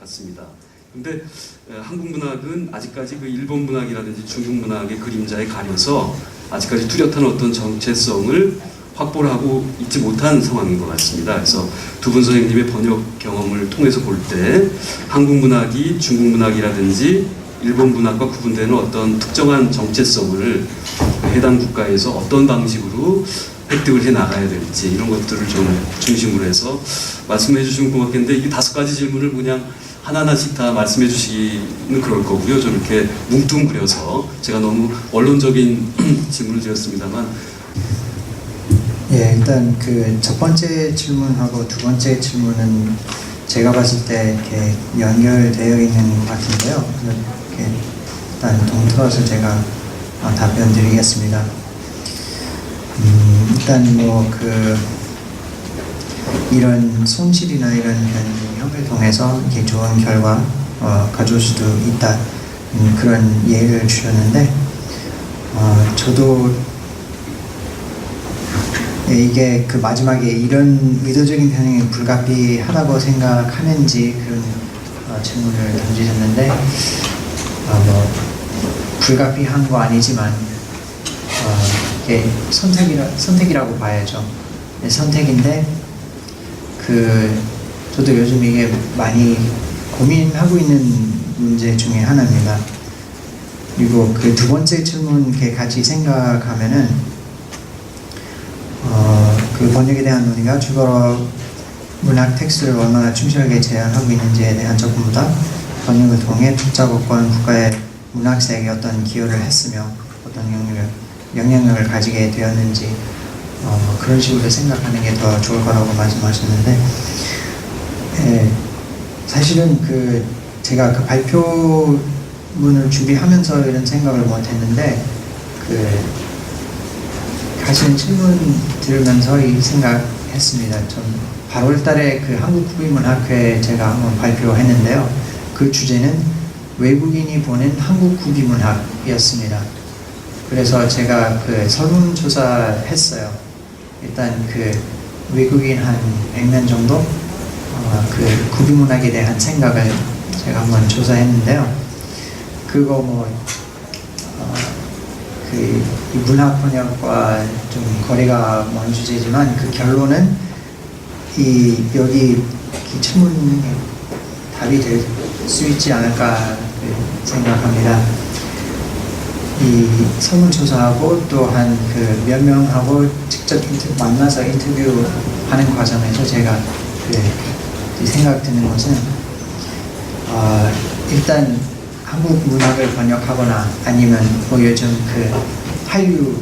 같습니다. 근데 에, 한국 문학은 아직까지 그 일본 문학이라든지 중국 문학의 그림자에 가려서 아직까지 뚜렷한 어떤 정체성을 확보를 하고 있지 못한 상황인 것 같습니다. 그래서 두 분 선생님의 번역 경험을 통해서 볼 때 한국 문학이 중국 문학이라든지 일본 문학과 구분되는 어떤 특정한 정체성을 해당 국가에서 어떤 방식으로 획득을 해 나가야 될지 이런 것들을 좀 중심으로 해서 말씀해 주시면 고맙겠는데 이 다섯 가지 질문을 그냥 하나하나씩 다 말씀해 주시기는 그럴 거고요. 좀 이렇게 뭉뚱그려서 제가 너무 원론적인 질문을 드렸습니다만 예, 일단 그 첫 번째 질문하고 두 번째 질문은 제가 봤을 때 이렇게 연결되어 있는 것 같은데요. 일단 동틀어서 제가 어, 답변 드리겠습니다. 음, 일단 뭐 그 이런 손실이나 이런 현을 통해서 이렇게 좋은 결과 어, 가져올 수도 있다. 음, 그런 예를 주셨는데 어, 저도 예, 이게 그 마지막에 이런 의도적인 변형이 불가피하다고 생각하는지 그런 어, 질문을 던지셨는데 어, 뭐 불가피한 거 아니지만 어, 이게 선택이라 선택이라고 봐야죠. 네, 선택인데 그 저도 요즘 이게 많이 고민하고 있는 문제 중에 하나입니다. 그리고 그 두 번째 질문 같이 생각하면은 어, 그 번역에 대한 논의가 주거로 문학 텍스트를 얼마나 충실하게 제한하고 있는지에 대한 접근보다 번역을 통해 독자국권 국가의 문학세에 어떤 기여를 했으며 어떤 영향을, 영향을 가지게 되었는지 어, 그런 식으로 생각하는 게 더 좋을 거라고 말씀하셨는데 예, 사실은 그 제가 그 발표문을 준비하면서 이런 생각을 못했는데 그 하시는 질문 들으면서 이 생각했습니다. 좀 8월 달에 그 한국국비문학회 제가 한번 발표했는데요. 그 주제는 외국인이 보는 한국 국비문학이었습니다. 그래서 제가 그 설문조사 했어요. 일단 그 외국인 한 100명 정도 어, 그 국비문학에 대한 생각을 제가 한번 조사했는데요. 그거 뭐 어, 그 문학 번역과 좀 거리가 먼 주제지만 그 결론은 이 여기 이 질문에 답이 될 수 있지 않을까 그 생각합니다. 이 설문조사하고 또한 그 몇 명하고 직접 인터, 만나서 인터뷰하는 과정에서 제가 그 생각 드는 것은 어, 일단 한국 문학을 번역하거나 아니면 뭐 요즘 그 한류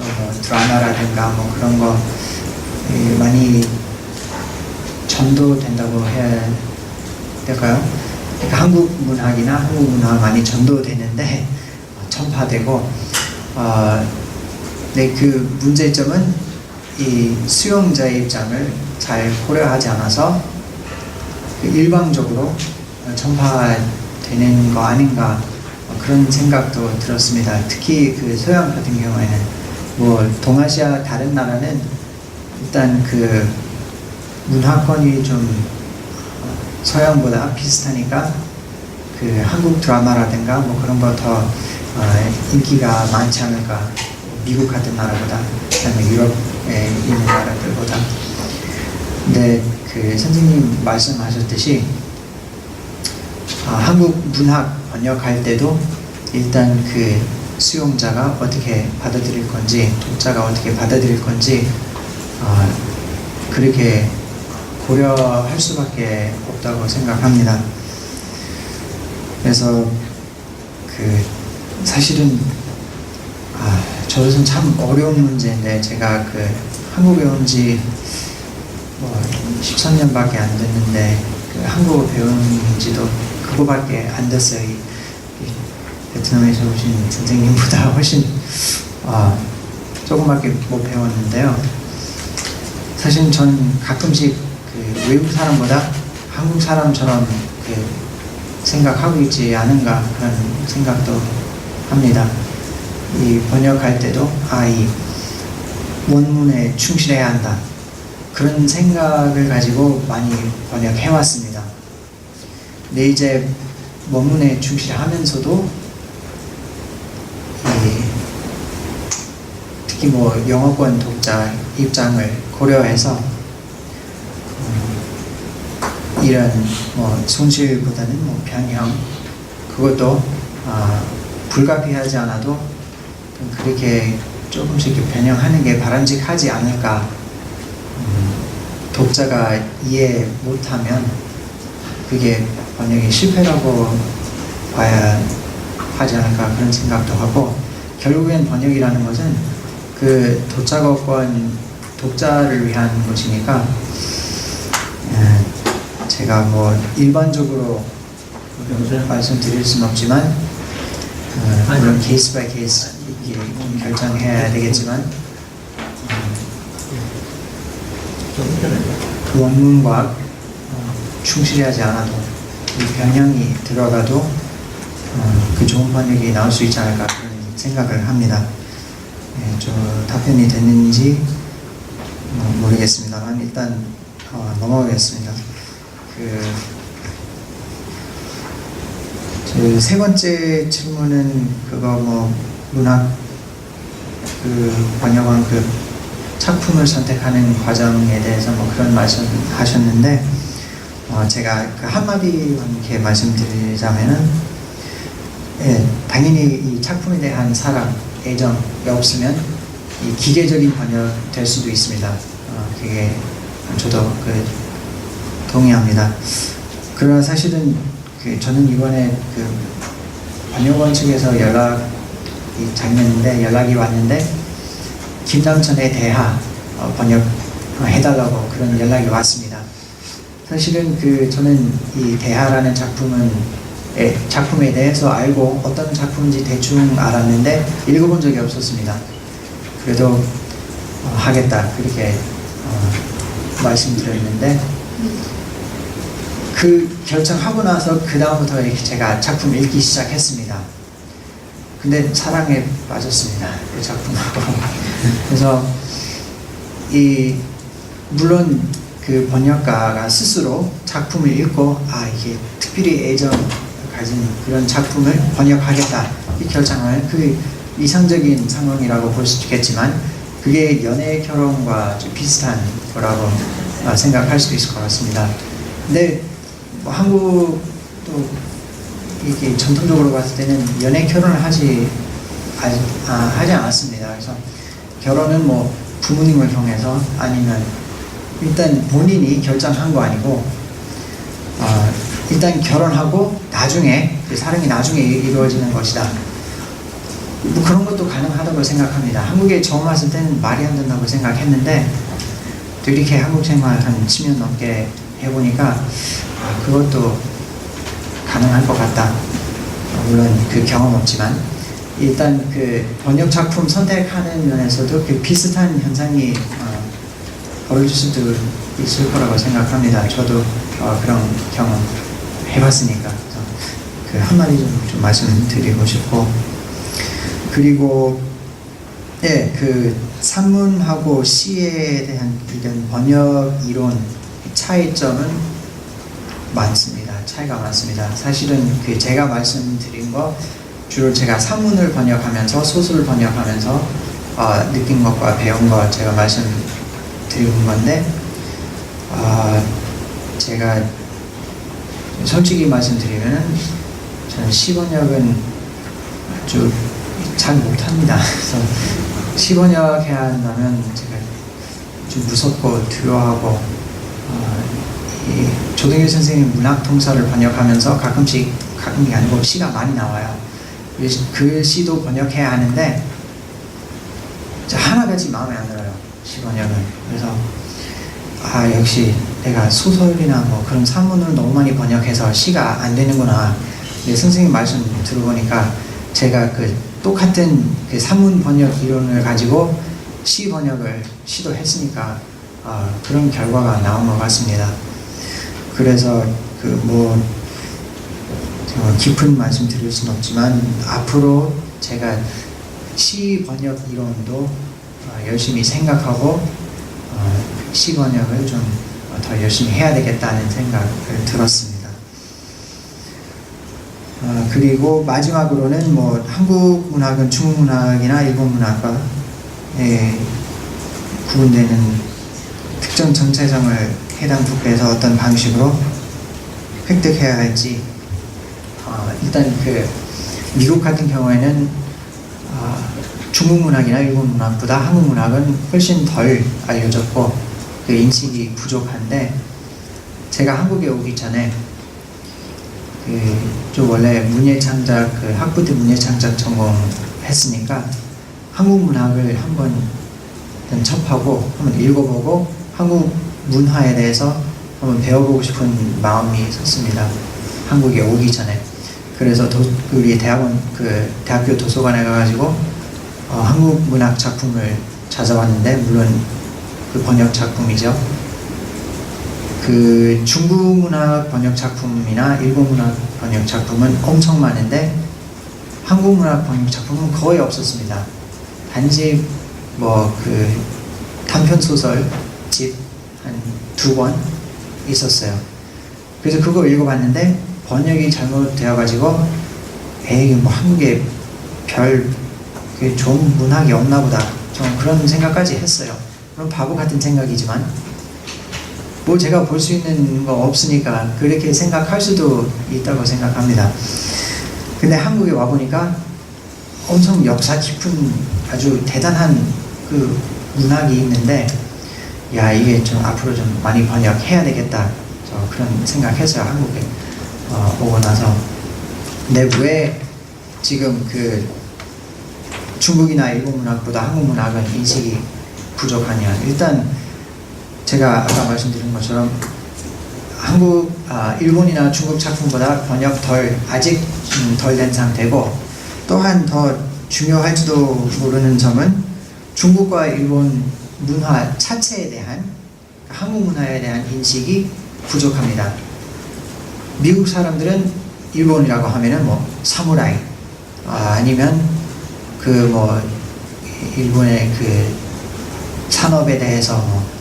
어, 드라마라든가 뭐 그런 거 예, 많이 전도된다고 해야 될까요? 그러니까 한국 문학이나 한국 문화 많이 전도되는데 어, 전파되고 어, 네, 그 문제점은 이 수용자의 입장을 잘 고려하지 않아서 그 일방적으로 어, 전파되는 거 아닌가 어, 그런 생각도 들었습니다. 특히 그 서양 같은 경우에는 뭐 동아시아 다른 나라는 일단 그 문화권이 좀 어, 서양보다 비슷하니까 그 한국 드라마라든가 뭐 그런 거더 인기가 많지 않을까 미국 같은 나라보다 그다음에 유럽에 있는 나라들보다 근데 그 선생님 말씀하셨듯이 아, 한국 문학 번역할 때도 일단 그 수용자가 어떻게 받아들일 건지 독자가 어떻게 받아들일 건지 아, 그렇게 고려할 수밖에 없다고 생각합니다. 그래서 그 사실은 아, 저것은 참 어려운 문제인데 제가 그 한국에 온 지 뭐 13년밖에 안 됐는데 그 한국어 배운 지도 그거밖에 안 됐어요. 베트남에서 오신 선생님보다 훨씬 아, 조금밖에 못 배웠는데요. 사실 저는 가끔씩 그 외국 사람보다 한국 사람처럼 그 생각하고 있지 않은가 그런 생각도 합니다. 이 번역할 때도 아 이 원문에 충실해야 한다 그런 생각을 가지고 많이 번역해 왔습니다. 근데 이제 원문에 충실하면서도 이 특히 뭐 영어권 독자 입장을 고려해서 음, 이런 뭐 손실보다는 뭐 변형 그것도 아, 불가피하지 않아도 좀 그렇게 조금씩 변형하는 게 바람직하지 않을까. 음, 독자가 이해 못하면 그게 번역이 실패라고 봐야 하지 않을까 그런 생각도 하고 결국엔 번역이라는 것은 그 독자거권 독자를 위한 것이니까 에, 제가 뭐 일반적으로 말씀드릴 수는 없지만 어, 물론 케이스 바이 케이스 결정해야 되겠지만 음, 원문과 어, 충실하지 않아도 이 변형이 들어가도 어, 그 좋은 번역이 나올 수 있지 않을까 그런 생각을 합니다. 예, 저 답변이 됐는지 어, 모르겠습니다만 일단 어, 넘어가겠습니다. 그 세 번째 질문은 그거 뭐 문학 그 번역원 그 작품을 선택하는 과정에 대해서 뭐 그런 말씀 하셨는데 어 제가 그 한마디 이렇게 말씀드리자면은 예, 당연히 이 작품에 대한 사랑, 애정이 없으면 이 기계적인 번역 될 수도 있습니다. 어, 그게 저도 그 동의합니다. 그러나 사실은 그 저는 이번에 그 번역원 측에서 연락이 작년인데 연락이 왔는데 김남천의 대하 어, 번역 해달라고 그런 연락이 왔습니다. 사실은 그 저는 이 대하라는 작품은 예, 작품에 대해서 알고 어떤 작품인지 대충 알았는데 읽어본 적이 없었습니다. 그래도 어, 하겠다 그렇게 어, 말씀드렸는데 그 결정하고 나서 그 다음부터 제가 작품 읽기 시작했습니다. 근데 사랑에 빠졌습니다. 그 작품하고. 그래서 이 물론 그 번역가가 스스로 작품을 읽고 아 이게 특별히 애정 가진 그런 작품을 번역하겠다 이 결정을 그 이상적인 상황이라고 볼 수 있겠지만 그게 연애 결혼과 좀 비슷한 거라고 아, 생각할 수도 있을 것 같습니다. 근데 뭐 한국도 이게 전통적으로 봤을 때는 연애 결혼을 하지 아, 아, 하지 않았습니다. 그래서 결혼은 뭐 부모님을 통해서 아니면 일단 본인이 결정한 거 아니고 어, 일단 결혼하고 나중에 그 사랑이 나중에 이루어지는 것이다. 뭐 그런 것도 가능하다고 생각합니다. 한국에 처음 왔을 때는 말이 안 된다고 생각했는데 또 이렇게 한국 생활 한 10년 넘게 해보니까 아, 그것도 가능할 것 같다. 어, 물론 그 경험 없지만 일단 그 번역 작품 선택하는 면에서도 그 비슷한 현상이 어, 벌어질 수도 있을 거라고 생각합니다. 저도 어, 그런 경험 해봤으니까 그 한마디 좀, 좀 말씀드리고 싶고 그리고 예, 그 산문하고 시에 대한 이런 번역 이론 차이점은 많습니다. 차이가 많습니다. 사실은 그 제가 말씀드린 거 주로 제가 산문을 번역하면서 소설을 번역하면서 어, 느낀 것과 배운 것 제가 말씀드린 건데 아, 제가 솔직히 말씀드리면 저는 시번역은 아주 잘 못합니다. 그래서 시번역 해야 한다면 제가 좀 무섭고 두려워하고 어, 이 조동일 선생님 문학 통사를 번역하면서 가끔씩 가끔이 아니고 시가 많이 나와요. 그 시- 그 시도 번역해야 하는데 저 하나같이 마음에 안 들어요. 시 번역은 그래서 아 역시 내가 소설이나 뭐 그런 산문을 너무 많이 번역해서 시가 안 되는구나. 근데 선생님 말씀 들어보니까 제가 그 똑같은 그 산문 번역 이론을 가지고 시 번역을 시도했으니까 아, 그런 결과가 나온 것 같습니다. 그래서 그뭐 깊은 말씀 드릴 수는 없지만 앞으로 제가 시 번역 이론도 어, 열심히 생각하고 어, 시 번역을 좀 더 열심히 해야 되겠다는 생각을 들었습니다. 그리고 마지막으로는 뭐 한국 문학은 중국 문학이나 일본 문학과 예, 구분되는 특정 정체성을 해당 국가에서 어떤 방식으로 획득해야 할지 어, 일단 그 미국 같은 경우에는 아, 중국 문학이나 일본 문학보다 한국 문학은 훨씬 덜 알려졌고 그 인식이 부족한데 제가 한국에 오기 전에 그좀 원래 문예창작 그 학부 때 문예창작 전공했으니까 한국 문학을 한번 접하고 한번 읽어보고 한국 문화에 대해서 한번 배워보고 싶은 마음이 있었습니다. 한국에 오기 전에 그래서 도, 우리 대학원 그 대학교 도서관에 가가지고 어, 한국 문학 작품을 찾아봤는데 물론 그 번역 작품이죠. 그 중국 문학 번역 작품이나 일본 문학 번역 작품은 엄청 많은데 한국 문학 번역 작품은 거의 없었습니다. 단지 뭐 그 단편 소설 집 한두권 있었어요. 그래서 그거 읽어봤는데 번역이 잘못되어가지고 에이 뭐 한국에 별 좋은 문학이 없나 보다 좀 그런 생각까지 했어요. 그럼 바보 같은 생각이지만 뭐 제가 볼 수 있는 거 없으니까 그렇게 생각할 수도 있다고 생각합니다. 근데 한국에 와 보니까 엄청 역사 깊은 아주 대단한 그 문학이 있는데 야 이게 좀 앞으로 좀 많이 번역해야 되겠다. 저 그런 생각했어요 한국에 어, 오고 나서. 근데 왜 지금 그 중국이나 일본 문학보다 한국 문학은 인식이 부족하냐? 일단 제가 아까 말씀드린 것처럼 한국, 아, 일본이나 중국 작품보다 번역 덜 아직 음, 덜된 상태고 또한 더 중요할지도 모르는 점은 중국과 일본 문화 자체에 대한 한국 문화에 대한 인식이 부족합니다. 미국 사람들은 일본이라고 하면은 뭐 사무라이 아, 아니면 그 뭐 일본의 그 산업에 대해서 뭐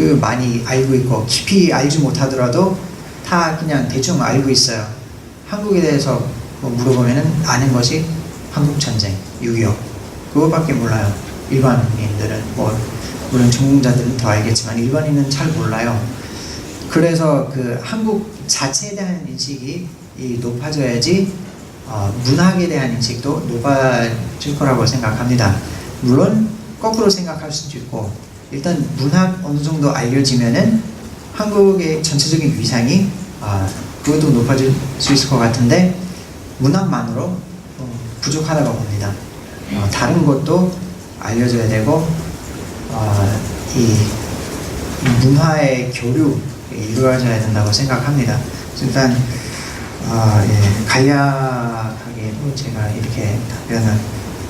그 많이 알고 있고 깊이 알지 못하더라도 다 그냥 대충 알고 있어요. 한국에 대해서 뭐 물어보면은 아는 것이 한국 전쟁, 6.25 그거밖에 몰라요. 일반인들은 뭐 물론 전공자들은 더 알겠지만 일반인은 잘 몰라요. 그래서 그 한국 자체에 대한 인식이 이 높아져야지 어, 문학에 대한 인식도 높아질 거라고 생각합니다. 물론 거꾸로 생각할 수도 있고 일단 문학 어느 정도 알려지면은 한국의 전체적인 위상이 아, 그것도 높아질 수 있을 것 같은데 문학만으로 어, 부족하다고 봅니다. 어, 다른 것도 알려져야 되고 어, 이 문화의 교류 이루어져야 된다고 생각합니다. 일단 아, 예, 간략하게 제가 이렇게 답변을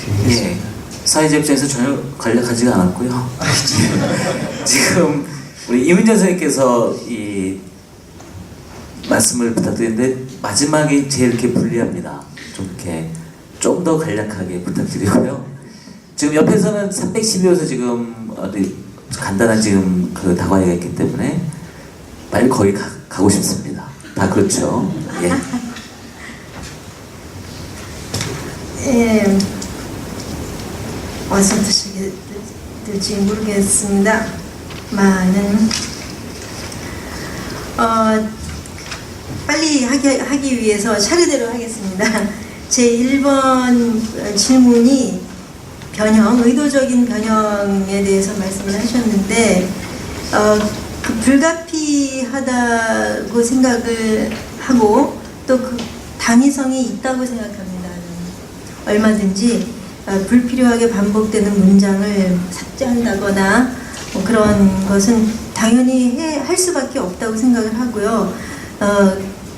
드리겠습니다. 예. 사회적 입장에서 전혀 관련하지가 않았고요. 지금 우리 이문정 선생님께서 이 말씀을 부탁드리는데 마지막이 제일 이렇게 불리합니다. 좀 이렇게 좀 더 간략하게 부탁드리고요. 지금 옆에서는 312호에서 지금 어디 간단한 지금 그 다과회가 있기 때문에 빨리 거기 가, 가고 싶습니다. 다 그렇죠. 예. 예, 어디서 드시게 될지 모르겠습니다. 많은 어, 빨리 하기, 하기 위해서 차례대로 하겠습니다. 제 1번 질문이 변형, 의도적인 변형에 대해서 말씀을 하셨는데 어, 그 불가피하다고 생각을 하고 또 그 당위성이 있다고 생각합니다. 얼마든지 어, 불필요하게 반복되는 문장을 삭제한다거나 뭐 그런 것은 당연히 해, 할 수밖에 없다고 생각을 하고요. 어,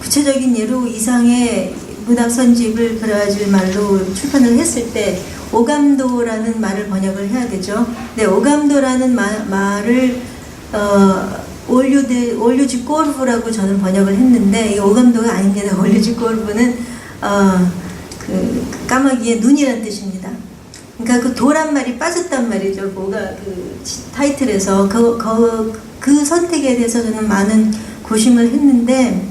구체적인 예로 이상의 문학 선집을 브라질 말로 출판을 했을 때 오감도라는 말을 번역을 해야 되죠. 네, 오감도라는 마- 말을 어, 올류드 올류지 꼬르브라고 저는 번역을 했는데 이 오감도가 아닙니다. 올류지 꼬르브는 어, 그 까마귀의 눈이란 뜻입니다. 그러니까 그 도란 말이 빠졌단 말이죠. 뭐가 그 지- 타이틀에서 그, 그, 그 선택에 대해서 저는 많은 고심을 했는데